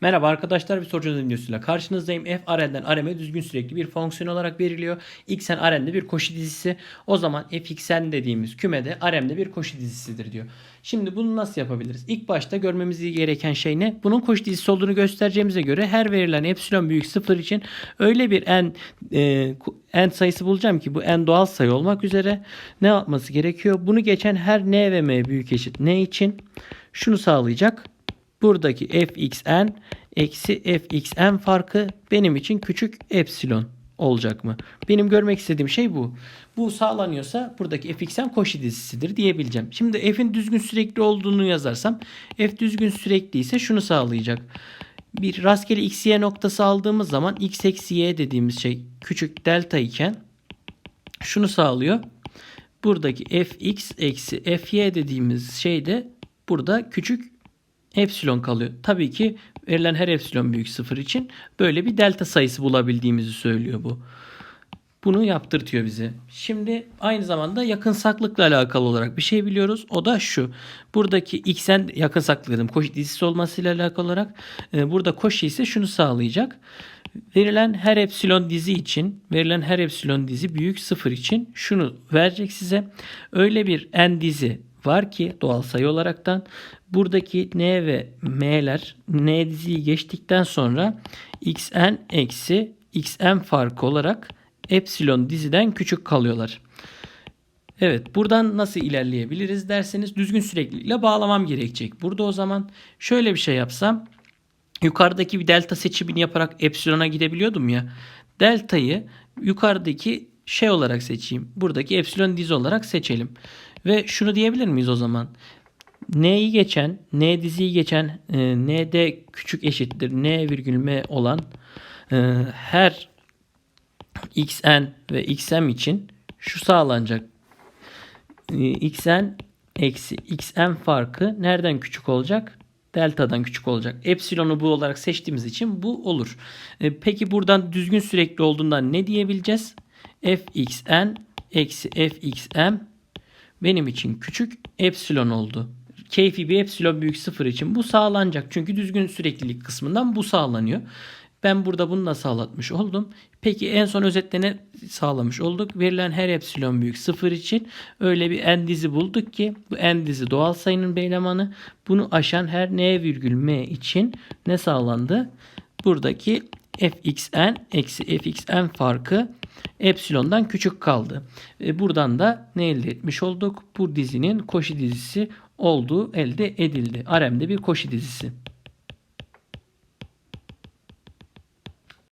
Merhaba arkadaşlar bir soru çözüm videosuyla karşınızdayım. F R'den R'me düzgün sürekli bir fonksiyon olarak veriliyor. X'en R'nde bir koşu dizisi. O zaman fx'n dediğimiz kümede R'mde bir koşu dizisidir diyor. Şimdi bunu nasıl yapabiliriz? İlk başta görmemiz gereken şey ne? Bunun koşu dizisi olduğunu göstereceğimize göre her verilen epsilon büyük sıfır için öyle bir n e, n sayısı bulacağım ki bu n doğal sayı olmak üzere ne yapması gerekiyor? Bunu geçen her n ve m büyük eşit n için şunu sağlayacak buradaki fxn eksi fxn farkı benim için küçük epsilon olacak mı? Benim görmek istediğim şey bu. Bu sağlanıyorsa buradaki fxn koşu dizisidir diyebileceğim. Şimdi f'in düzgün sürekli olduğunu yazarsam f düzgün sürekli ise şunu sağlayacak. Bir rastgele x y noktası aldığımız zaman x eksi y dediğimiz şey küçük delta iken şunu sağlıyor. Buradaki fx eksi fy dediğimiz şey de burada küçük epsilon kalıyor. Tabii ki verilen her epsilon büyük sıfır için böyle bir delta sayısı bulabildiğimizi söylüyor bu. Bunu yaptırtıyor bize. Şimdi aynı zamanda yakınsaklıkla alakalı olarak bir şey biliyoruz. O da şu. Buradaki x'en yakınsaklık dedim. Koşu dizisi olmasıyla alakalı olarak e, burada koşu ise şunu sağlayacak. Verilen her epsilon dizi için, verilen her epsilon dizi büyük sıfır için şunu verecek size. Öyle bir n dizi var ki doğal sayı olaraktan buradaki n ve m'ler n diziyi geçtikten sonra xn eksi xm farkı olarak epsilon diziden küçük kalıyorlar. Evet buradan nasıl ilerleyebiliriz derseniz düzgün süreklilikle bağlamam gerekecek. Burada o zaman şöyle bir şey yapsam yukarıdaki bir delta seçimini yaparak epsilona gidebiliyordum ya. Delta'yı yukarıdaki şey olarak seçeyim. Buradaki epsilon dizi olarak seçelim. Ve şunu diyebilir miyiz o zaman? N'yi geçen, N diziyi geçen, e, N'de küçük eşittir N virgül M olan e, her xn ve xm için şu sağlanacak. E, xn eksi xm farkı nereden küçük olacak? Delta'dan küçük olacak. Epsilon'u bu olarak seçtiğimiz için bu olur. E, peki buradan düzgün sürekli olduğundan ne diyebileceğiz? fxn eksi fxm benim için küçük epsilon oldu. Keyfi bir epsilon büyük sıfır için bu sağlanacak. Çünkü düzgün süreklilik kısmından bu sağlanıyor. Ben burada bunu da sağlatmış oldum. Peki en son özetle ne sağlamış olduk? Verilen her epsilon büyük sıfır için öyle bir n dizi bulduk ki bu n dizi doğal sayının beylemanı. Bunu aşan her n virgül m için ne sağlandı? Buradaki fxn eksi fxn farkı epsilondan küçük kaldı. E buradan da ne elde etmiş olduk? Bu dizinin koşu dizisi olduğu elde edildi. Rm'de bir koşu dizisi.